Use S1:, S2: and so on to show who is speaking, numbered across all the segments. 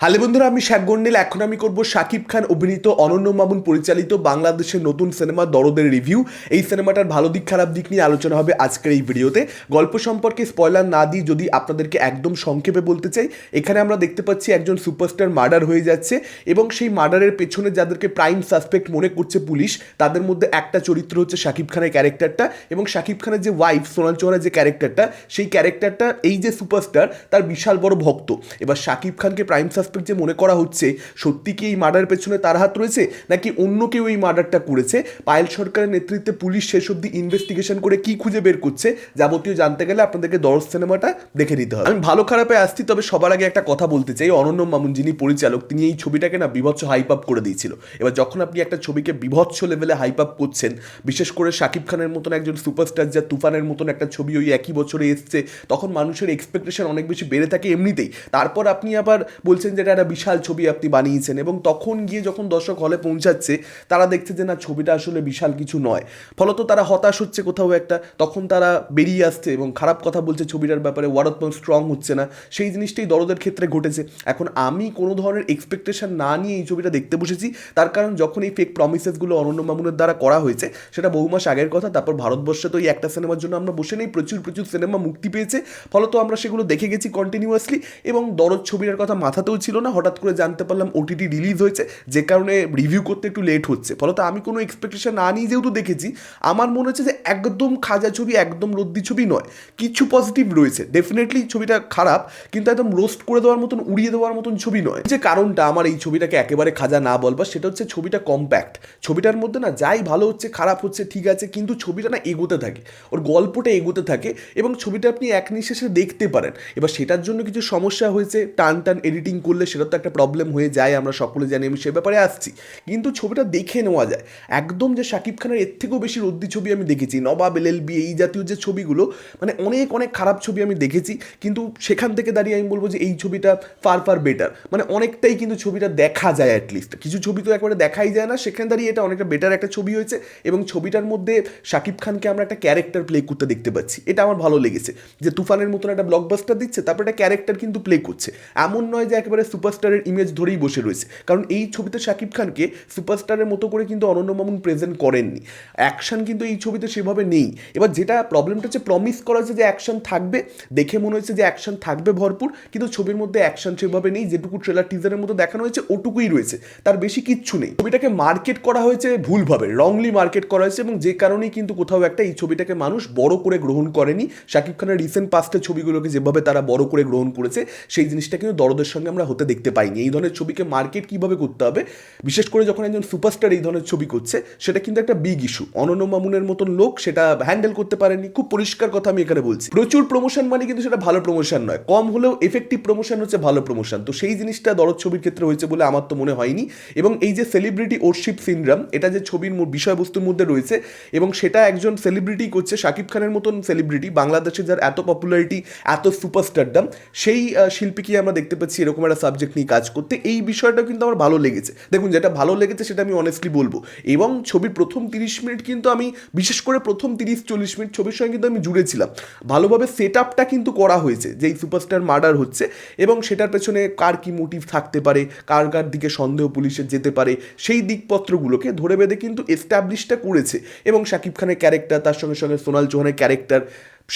S1: Hello বন্ধুরা, আমি শেখ গন্ডেল। এখন আমি করব শাকিব খান অভিনীত অনন্য মামুন পরিচালিত বাংলাদেশের নতুন সিনেমা দরদের রিভিউ। এই সিনেমাটার ভালো দিক, খারাপ দিক নিয়ে আলোচনা হবে আজকের এই ভিডিওতে। গল্প সম্পর্কে স্পয়লার না দিই যদি আপনাদেরকে একদম সংক্ষেপে বলতে চাই, এখানে আমরা দেখতে পাচ্ছি একজন সুপারস্টার মার্ডার হয়ে যাচ্ছে এবং সেই মার্ডারের পেছনে যাদেরকে প্রাইম সাসপেক্ট মনে করছে পুলিশ, তাদের মধ্যে একটা চরিত্র হচ্ছে শাকিব খানের ক্যারেক্টারটা এবং শাকিব খানের যে ওয়াইফ সোনাল চৌহানের যে ক্যারেক্টারটা, সেই ক্যারেক্টারটা, এই যে সুপারস্টার, তার বিশাল বড় ভক্ত। এবার শাকিব খানকে প্রাইম যে মনে করা হচ্ছে, সত্যি কি এই মার্ডারের পেছনে তার হাত রয়েছে, নাকি অন্য কেউ এই মার্ডারটা করেছে? পায়েল সরকারের নেতৃত্বে পুলিশ শেষ অব্দি ইনভেস্টিগেশন করে কি খুঁজে বের করছে, যাবতীয় জানতে গেলে আপনাদেরকে দরজ সিনেমাটা দেখে নিতে হবে। আমি ভালো খারাপে আসছি, তবে সবার আগে একটা কথা বলতে চাই। অনন্য মামুন, যিনি পরিচালক, তিনি এই ছবিটাকে না বিভৎস হাইপ আপ করে দিয়েছিল। এবার যখন আপনি একটা ছবিকে বিভৎস লেভেলে হাইপ আপ করছেন, বিশেষ করে শাকিব খানের মতন একজন সুপারস্টার যা তুফানের মতন একটা ছবি ওই একই বছরে এসছে, তখন মানুষের এক্সপেকটেশন অনেক বেশি বেড়ে থাকে এমনিতেই। তারপর আপনি আবার বলছেন এটা একটা বিশাল ছবি আপনি বানিয়েছেন এবং তখন গিয়ে যখন দর্শক হলে পৌঁছাচ্ছে, তারা দেখছে যে না, ছবিটা আসলে বিশাল কিছু নয়। ফলত তারা হতাশ হচ্ছে কোথাও একটা, তখন তারা বেরিয়ে আসছে এবং খারাপ কথা বলছে ছবিটার ব্যাপারে ওয়ারতমান স্ট্রং হচ্ছে না। সেই জিনিসটাই দরদের ক্ষেত্রে ঘটেছে। এখন আমি কোনো ধরনের এক্সপেকটেশন না নিয়ে এই ছবিটা দেখতে বসেছি। তার কারণ যখন এই ফেক প্রমিসেসগুলো অনন্য মামুনের দ্বারা করা হয়েছে, সেটা বহু মাস আগের কথা, তারপর ভারতবর্ষে তো এই একটা সিনেমার জন্য আমরা বসে নেই, প্রচুর প্রচুর সিনেমা মুক্তি পেয়েছে। ফলত আমরা সেগুলো দেখে গেছি কন্টিনিউয়াসলি এবং দরদ ছবিটার কথা মাথাতেও ছিল না, হঠাৎ করে জানতে পারলাম ওটিটি রিলিজ হয়েছে, যে কারণে রিভিউ করতে একটু লেট হচ্ছে। ফলত আমি কোনো এক্সপেকটেশন না নিয়ে যেহেতু দেখেছি, আমার মনে হচ্ছে যে একদম খাজা ছবি, একদম লদ্দি ছবি নয়। কিছু পজিটিভ রয়েছে ডেফিনেটলি ছবিটা খারাপ, কিন্তু একদম রোস্ট করে দেওয়ার মতন, উড়িয়ে দেওয়ার মতন ছবি নয়। যে কারণটা আমার এই ছবিটাকে একেবারে খাজা না বলবার সেটা হচ্ছে ছবিটা কম্প্যাক্ট ছবিটার মধ্যে না যাই ভালো হচ্ছে, খারাপ হচ্ছে, ঠিক আছে, কিন্তু ছবিটা না এগোতে থাকে। ওর গল্পটা এগোতে থাকে এবং ছবিটা আপনি এক নিঃশ্বাসে দেখতে পারেন। এবার সেটার জন্য কিছু সমস্যা হয়েছে টান টান এডিটিং করলে সেটা তো একটা প্রবলেম হয়ে যায়, আমরা সকলে জানি, আমি সে ব্যাপারে আসছি। কিন্তু ছবিটা দেখে নেওয়া যায়। একদম যে শাকিব খানের এর থেকেও বেশি রদ্দি ছবি আমি দেখেছি, নবাব, এলএলবি, এই জাতীয় যে ছবিগুলো মানে অনেক অনেক খারাপ ছবি আমি দেখেছি। কিন্তু সেখান থেকে দাঁড়িয়ে আমি বলব যে এই ছবিটা ফার ফার বেটার মানে অনেকটাই কিন্তু ছবিটা দেখা যায় অ্যাটলিস্ট কিছু ছবি তো একবারে দেখাই যায় না, সেখানে দাঁড়িয়ে এটা অনেকটা বেটার একটা ছবি হয়েছে। এবং ছবিটার মধ্যে শাকিব খানকে আমরা একটা ক্যারেক্টার প্লে করতে দেখতে পাচ্ছি। এটা আমার ভালো লেগেছে। যে তুফানের মতন একটা ব্লকবাস্টার দিচ্ছে, তারপর একটা ক্যারেক্টার কিন্তু প্লে করছে। এমন নয় যে একেবারে সুপারস্টারের ইমেজ ধরেই বসে রয়েছে। কারণ এই ছবিতে শাকিব খানকে সুপারস্টারের মতো করে কিন্তু অনন্য মামুন প্রেজেন্ট করেননি। অ্যাকশন কিন্তু এই ছবিতে সেভাবে নেই। এবার যেটা প্রবলেমটা হচ্ছে প্রমিস করা হচ্ছে যে অ্যাকশন থাকবে। দেখে মনে হচ্ছে যে অ্যাকশন থাকবে ভরপুর। কিন্তু ছবির মধ্যে অ্যাকশন সেভাবে নেই। যেটুকু ট্রেলার টিজারের মতো দেখানো হয়েছে, ওটুকুই রয়েছে। তার বেশি কিচ্ছু নেই। ছবিটাকে মার্কেট করা হয়েছে ভুলভাবে রংলি মার্কেট করা হয়েছে এবং যে কারণেই কিন্তু কোথাও একটা এই ছবিটাকে মানুষ বড় করে গ্রহণ করেনি। শাকিব খানের রিসেন্ট পাস্টের ছবিগুলোকে যেভাবে তারা বড় করে গ্রহণ করেছে, সেই জিনিসটা কিন্তু দরদের সঙ্গে আমরা হতে দেখতে পাইনি। এই ধরনের ছবিকে মার্কেট কীভাবে করতে হবে? বিশেষ করে যখন একজন সুপারস্টার এই ধরনের ছবি করছে, সেটা কিন্তু একটা বিগ ইস্যু অনন্য মামুনের মতন লোক সেটা হ্যান্ডেল করতে পারেনি। খুব পরিষ্কার কথা আমি এখানে বলছি। প্রচুর প্রমোশন মানে কিন্তু সেটা ভালো প্রমোশন নয়। কম হলেও এফেক্টিভ প্রমোশন হচ্ছে ভালো প্রমোশন তো সেই জিনিসটা দরদ ছবির ক্ষেত্রে হয়েছে বলে আমার তো মনে হয়নি। এবং এই যে সেলিব্রিটি ওরশিপ সিনড্রাম এটা যে ছবির বিষয়বস্তুর মধ্যে রয়েছে, এবং সেটা একজন সেলিব্রিটি করছে, শাকিব খানের মতন সেলিব্রিটি বাংলাদেশে যার এত পপুলারিটি এত সুপারস্টারডাম সেই শিল্পীকে আমরা দেখতে পাচ্ছি এরকম একটা সাবজেক্ট নিয়ে কাজ করতে, এই বিষয়টা কিন্তু আমার ভালো লেগেছে। দেখুন, যেটা ভালো লেগেছে সেটা আমি অনেস্টলি বলব। এবং ছবির প্রথম তিরিশ মিনিট কিন্তু আমি, বিশেষ করে প্রথম তিরিশ চল্লিশ মিনিট ছবির সঙ্গে কিন্তু আমি জুড়েছিলাম। ভালোভাবে সেট আপটা কিন্তু করা হয়েছে যে এই সুপারস্টার মার্ডার হচ্ছে এবং সেটার পেছনে কার কি মোটিভ থাকতে পারে, কার কার দিকে সন্দেহ পুলিশের যেতে পারে, সেই দিকপত্রগুলোকে ধরে বেঁধে কিন্তু এস্টাবলিশটা করেছে। এবং শাকিব খানের ক্যারেক্টার তার সঙ্গে সঙ্গে সোনাল চৌহানের ক্যারেক্টার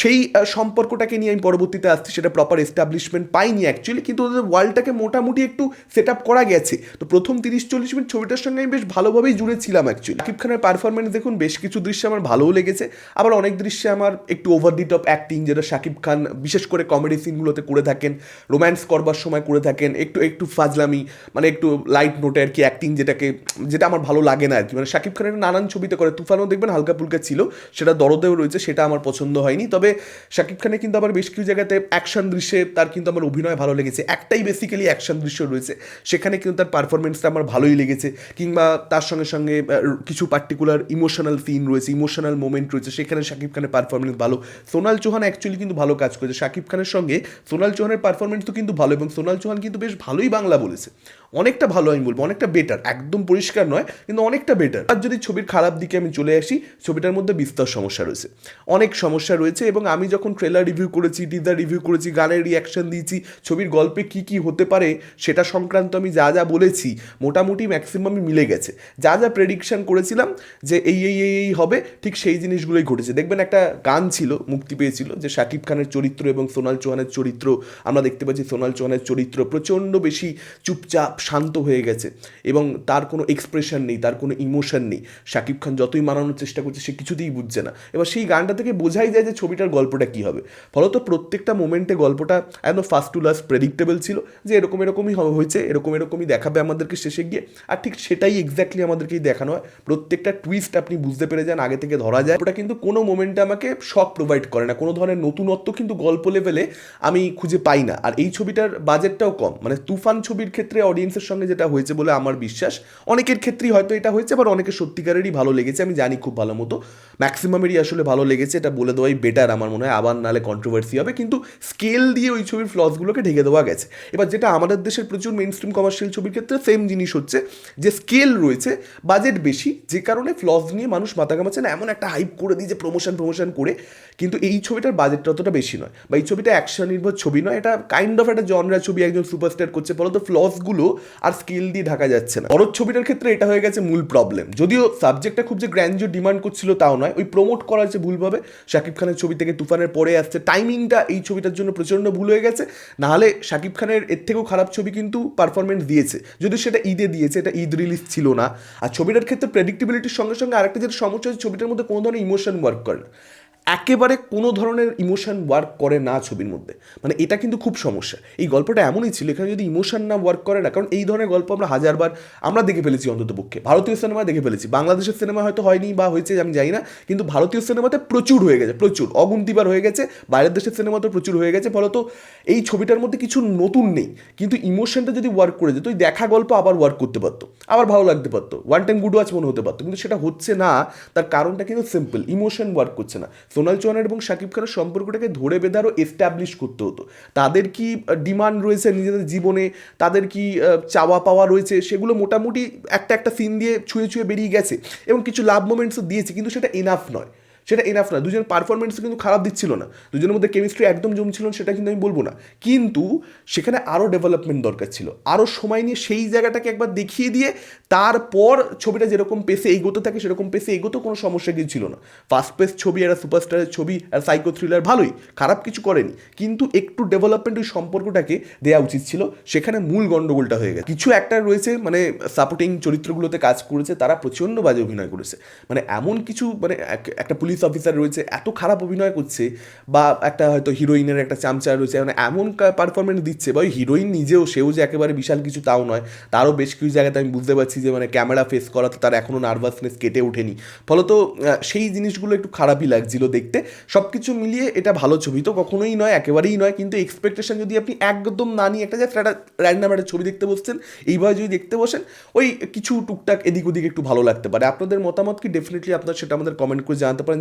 S1: সেই সম্পর্কটাকে নিয়ে আমি পরবর্তীতে আসছি, সেটা প্রপার এস্টাবলিশমেন্ট পাইনি অ্যাকচুয়ালি কিন্তু ওদের ওয়ার্ল্ডটাকে মোটামুটি একটু সেট আপ করা গেছে। তো প্রথম তিরিশ চল্লিশ মিনিট ছবিটার সঙ্গে আমি বেশ ভালোভাবেই জুড়েছিলাম অ্যাকচুয়ালি শাকিব খানের পারফরমেন্স দেখুন, বেশ কিছু দৃশ্যে আমার ভালোও লেগেছে, আবার অনেক দৃশ্যে আমার একটু ওভার দি টপ অ্যাক্টিং যেটা শাকিব খান বিশেষ করে কমেডি সিনগুলোতে করে থাকেন রোম্যান্স করবার সময় করে থাকেন, একটু একটু ফাজলামি মানে একটু লাইট নোটে আর কি অ্যাক্টিং যেটাকে, যেটা আমার ভালো লাগে না আর কি। মানে শাকিব খানের নানান ছবিতে করে, তুফানও দেখবেন হালকা ফুলকা ছিল, সেটা দরদেও রয়েছে, সেটা আমার পছন্দ হয়নি, তবে শাকিব খানের কিন্তু আবার বেশ কিছু জায়গাতে অ্যাকশন দৃশ্যে তার কিন্তু আমার অভিনয় ভালো লেগেছে। একটাই বেসিক্যালি অ্যাকশন দৃশ্য রয়েছে। সেখানে কিন্তু তার পারফরমেন্সটা আমার ভালোই লেগেছে। কিংবা তার সঙ্গে সঙ্গে কিছু পার্টিকুলার ইমোশনাল সিন রয়েছে ইমোশনাল মোমেন্ট রয়েছে। সেখানে শাকিব খানের পারফরমেন্স ভালো। সোনাল চৌহান অ্যাকচুয়ালি কিন্তু ভালো কাজ করেছে। শাকিব খানের সঙ্গে সোনাল চৌহানের পারফরমেন্স তো কিন্তু ভালো এবং সোনাল চৌহান কিন্তু বেশ ভালোই বাংলা বলেছে। অনেকটা ভালো আমি বলব, অনেকটা বেটার একদম পরিষ্কার নয়, কিন্তু অনেকটা বেটার আর যদি ছবির খারাপ দিকে আমি চলে আসি, ছবিটার মধ্যে বিস্তর সমস্যা রয়েছে। অনেক সমস্যা রয়েছে এবং আমি যখন ট্রেলার রিভিউ করেছি টিজার রিভিউ করেছি, গানের রিয়াকশন দিয়েছি, ছবির গল্পে কি কি হতে পারে সেটা সংক্রান্ত আমি যা যা বলেছি, মোটামুটি ম্যাক্সিমামই মিলে গেছে। যা যা প্রেডিকশন করেছিলাম যে এই এই এই এই হবে, ঠিক সেই জিনিসগুলোই ঘটেছে। দেখবেন একটা গান ছিল, মুক্তি পেয়েছিল, যে শাকিব খানের চরিত্র এবং সোনাল চৌহানের চরিত্র, আমরা দেখতে পাচ্ছি সোনাল চৌহানের চরিত্র প্রচণ্ড বেশি চুপচাপ শান্ত হয়ে গেছে এবং তার কোনো এক্সপ্রেশন নেই, তার কোনো ইমোশন নেই। শাকিব খান যতই মানানোর চেষ্টা করছে, সে কিছুতেই বুঝছে না। এবার সেই গানটা থেকে বোঝাই যায় যে ছবিটার গল্পটা কী হবে? ফলত প্রত্যেকটা মোমেন্টে গল্পটা একদম ফার্স্ট টু লাস্ট প্রেডিক্টেবল ছিল যে এরকম এরকমই হয়েছে, এরকম এরকমই দেখাবে আমাদেরকে শেষে গিয়ে। আর ঠিক সেটাই এক্স্যাক্টলি আমাদেরকেই দেখানো হয়। প্রত্যেকটা টুইস্ট আপনি বুঝতে পেরে যান, আগে থেকে ধরা যায়। ওটা কিন্তু কোনো মোমেন্টে আমাকে শক প্রোভাইড করে না। কোনো ধরনের নতুনত্ব কিন্তু গল্প লেভেলে আমি খুঁজে পাই না। আর এই ছবিটার বাজেটটাও কম। মানে তুফান ছবির ক্ষেত্রে অডিয়েন্সের সঙ্গে যেটা হয়েছে বলে আমার বিশ্বাস, অনেকের ক্ষেত্রেই হয়তো এটা হয়েছে, আবার অনেকের সত্যিকারেরই ভালো লেগেছে, আমি জানি খুব ভালো মতো। ম্যাক্সিমামেরই আসলে ভালো লেগেছে, এটা বলে দেওয়াই বেটার আমার মনে হয় আবার নালে কন্ট্রোভার্সি হবে, কিন্তু স্কেল দিয়ে ওই ছবির ফ্লসগুলোকে ঢেকে দেওয়া গেছে। এবার যেটা আমাদের দেশের প্রচুর মেন স্ট্রিম কমার্শিয়াল ছবির ক্ষেত্রে সেম জিনিস হচ্ছে যে স্কেল রয়েছে বাজেট বেশি, যে কারণে ফ্লস নিয়ে মানুষ মাথা ঘামাচ্ছে না, এমন একটা হাইপ করে দিয়ে যে প্রমোশন প্রমোশন করে, কিন্তু এই ছবিটার বাজেটটা অতটা বেশি নয়। বা এই ছবিটা অ্যাকশন নির্ভর ছবি নয়, এটা কাইন্ড অফ একটা জনরা ছবি একজন সুপারস্টার করছে, ফলত ফ্লসগুলো আর স্কেল দিয়ে ঢাকা যাচ্ছে না। পরের ছবিটার ক্ষেত্রে এটা হয়ে গেছে মূল প্রবলেম যদিও সাবজেক্টটা খুব যে গ্র্যান্ডিও ডিমান্ড করছিল তাও নয়, ওই প্রমোট করা হচ্ছে ভুলভাবে শাকিব খানের ছবি থেকে তুফানের পরে আসছে। টাইমিংটা এই ছবিটার জন্য প্রচণ্ড ভুল হয়ে গেছে। নাহলে শাকিব খানের এর থেকেও খারাপ ছবি কিন্তু পারফরমেন্স দিয়েছে। যদি সেটা ঈদে দিয়েছে, এটা ঈদ রিলিজ ছিল না। আর ছবিটার ক্ষেত্রে প্রেডিক্টেবিলিটির সঙ্গে সঙ্গে আরেকটা যেটা সমস্যা হচ্ছে, ছবিটার মধ্যে কোনো ধরনের ইমোশন ওয়ার্ক করে একেবারে কোনো ধরনের ইমোশন ওয়ার্ক করে না ছবির মধ্যে। মানে এটা কিন্তু খুব সমস্যা। এই গল্পটা এমনই ছিল, এখানে যদি ইমোশন না ওয়ার্ক করে না, কারণ এই ধরনের গল্প আমরা হাজারবার আমরা দেখে ফেলেছি অন্তত পক্ষে। ভারতীয় সিনেমা দেখে ফেলেছি। বাংলাদেশের সিনেমা হয়তো হয়নি বা হয়েছে, আমি জানি না, কিন্তু ভারতীয় সিনেমাতে প্রচুর হয়ে গেছে, প্রচুর। অগুন্তিবার হয়ে গেছে, বাইরের দেশের সিনেমাতেও প্রচুর হয়ে গেছে, ফলত এই ছবিটার মধ্যে কিছু নতুন নেই। কিন্তু ইমোশনটা যদি ওয়ার্ক করে যেত, ওই দেখা গল্প আবার ওয়ার্ক করতে পারতো, আবার ভালো লাগতে পারতো ওয়ান টাইম গুড ওয়াচ মনে হতে পারতো। কিন্তু সেটা হচ্ছে না, তার কারণটা কিন্তু সিম্পল ইমোশন ওয়ার্ক করছে না। সোনাল চৌহানের এবং শাকিব খানের সম্পর্কটাকে ধরে বেঁধে এস্টাবলিশ করতে হতো। তাদের কি ডিমান্ড রয়েছে নিজেদের জীবনে? তাদের কি চাওয়া পাওয়া রয়েছে? সেগুলো মোটামুটি একটা একটা সিন দিয়ে ছুঁয়ে ছুঁয়ে বেরিয়ে গেছে এবং কিছু লাভ মোমেন্টসও দিয়েছে, কিন্তু সেটা এনাফ নয়। সেটা এনাফ না। দুজনের পারফরমেন্স কিন্তু খারাপ দিচ্ছিল না। দুজনের মধ্যে কেমিস্ট্রি একদম জমছিল না, সেটা কিন্তু আমি বলব না। কিন্তু সেখানে আরও ডেভেলপমেন্ট দরকার ছিল। আরও সময় নিয়ে সেই জায়গাটাকে একবার দেখিয়ে দিয়ে তারপর ছবিটা যেরকম পেসে এগোতে থাকে, সেরকম পেসে এগোতে কোনো সমস্যা কিছু ছিল না। ফার্স্ট পেস ছবি একটা সুপারস্টারের ছবি আর সাইকো থ্রিলার ভালোই, খারাপ কিছু করেনি। কিন্তু একটু ডেভেলপমেন্ট ওই সম্পর্কটাকে দেওয়া উচিত ছিল। সেখানে মূল গণ্ডগোলটা হয়ে গেছে। কিছু একটা রয়েছে মানে সাপোর্টিং চরিত্রগুলোতে কাজ করেছে, তারা প্রচণ্ড বাজে অভিনয় করেছে। মানে এমন কিছু মানে একটা পুলিশ অফিসার রয়েছে, এত খারাপ অভিনয় করছে বা একটা হয়তো হিরোইনের একটা চামচা রয়েছে মানে এমন পারফরমেন্স দিচ্ছে। বা ওই হিরোইন নিজেও, সেও যে একেবারে বিশাল কিছু তাও নয়। তারও বেশ কিছু জায়গাতে আমি বুঝতে পারছি যে মানে ক্যামেরা ফেস করাতে তার এখনও নার্ভাসনেস কেটে ওঠেনি। ফলত সেই জিনিসগুলো একটু খারাপই লাগছিল দেখতে। সব কিছু মিলিয়ে এটা ভালো ছবি তো কখনোই নয়, একেবারেই নয়। কিন্তু এক্সপেকটেশন যদি আপনি একদম না নিয়ে একটা জাস্ট একটা র্যান্ডাম একটা ছবি দেখতে বসছেন এইভাবে যদি দেখতে বসেন, ওই কিছু টুকটাক এদিক ওদিক একটু ভালো লাগতে পারে। আপনাদের মতামত কি? ডেফিনেটলি আপনার সেটা আমাদের কমেন্ট করে জানাতে পারেন।